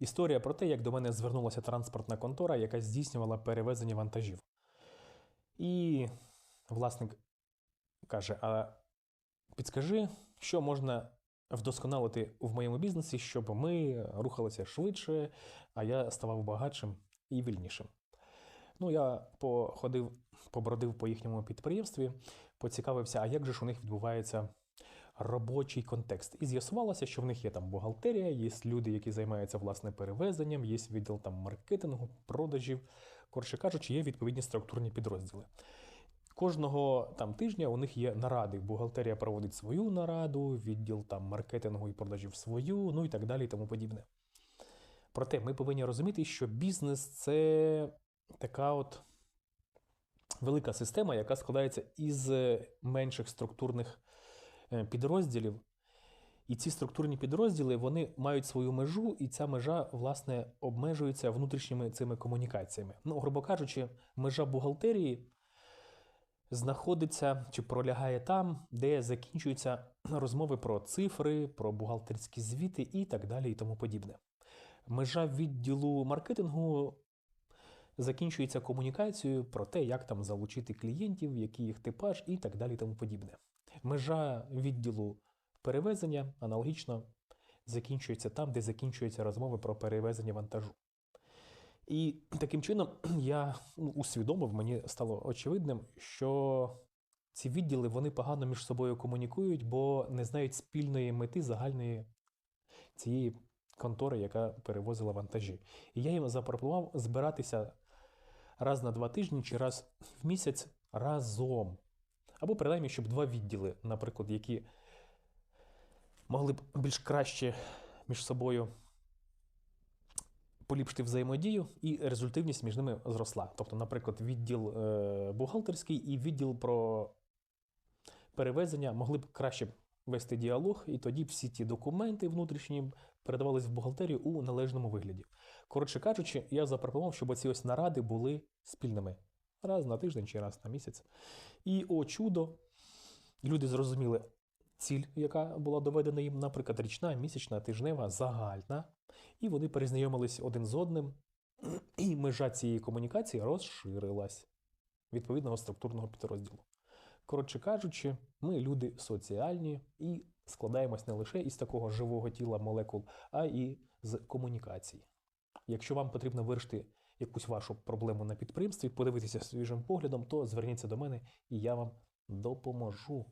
Історія про те, як до мене звернулася транспортна контора, яка здійснювала перевезення вантажів. І власник каже: А підскажи, що можна вдосконалити в моєму бізнесі, щоб ми рухалися швидше, а я ставав багатшим і вільнішим. Ну, я походив, побродив по їхньому підприємстві, поцікавився, а як же ж у них відбувається робочий контекст. І з'ясувалося, що в них є там бухгалтерія, є люди, які займаються власне перевезенням, є відділ там маркетингу, продажів. Коротше кажучи, є відповідні структурні підрозділи. Кожного там тижня у них є наради. Бухгалтерія проводить свою нараду, відділ там маркетингу і продажів свою, ну і так далі, і тому подібне. Проте ми повинні розуміти, що бізнес це така от велика система, яка складається із е, менших структурних підрозділів. І ці структурні підрозділи вони мають свою межу, і ця межа, власне, обмежується внутрішніми цими комунікаціями. Ну, грубо кажучи, межа бухгалтерії знаходиться чи пролягає там, де закінчуються розмови про цифри, про бухгалтерські звіти і так далі, і тому подібне. Межа відділу маркетингу закінчується комунікацією про те, як там залучити клієнтів, який їх типаж і так далі, тому подібне. Межа відділу перевезення аналогічно закінчується там, де закінчуються розмови про перевезення вантажу. І таким чином я ну, усвідомив, мені стало очевидним, що ці відділи вони погано між собою комунікують, бо не знають спільної мети загальної цієї контори, яка перевозила вантажі. І я їм запропонував збиратися раз на два тижні чи раз в місяць разом. Або принаймні, щоб два відділи, наприклад, які могли б більш краще між собою поліпшити взаємодію, і результативність між ними зросла. Тобто, наприклад, відділ е, бухгалтерський і відділ про перевезення могли б краще вести діалог, і тоді всі ті документи внутрішні передавались в бухгалтерію у належному вигляді. Коротше кажучи, я запропонував, щоб ці ось наради були спільними раз на тиждень чи раз на місяць. І о чудо, люди зрозуміли ціль, яка була доведена їм, наприклад, річна, місячна, тижнева, загальна. І вони перезнайомились один з одним, і межа цієї комунікації розширилась відповідного структурного підрозділу. Коротше кажучи, ми люди соціальні і складаємось не лише із такого живого тіла молекул, а і з комунікацій. Якщо вам потрібно вирішити якусь вашу проблему на підприємстві, подивитися свіжим поглядом, то зверніться до мене і я вам допоможу.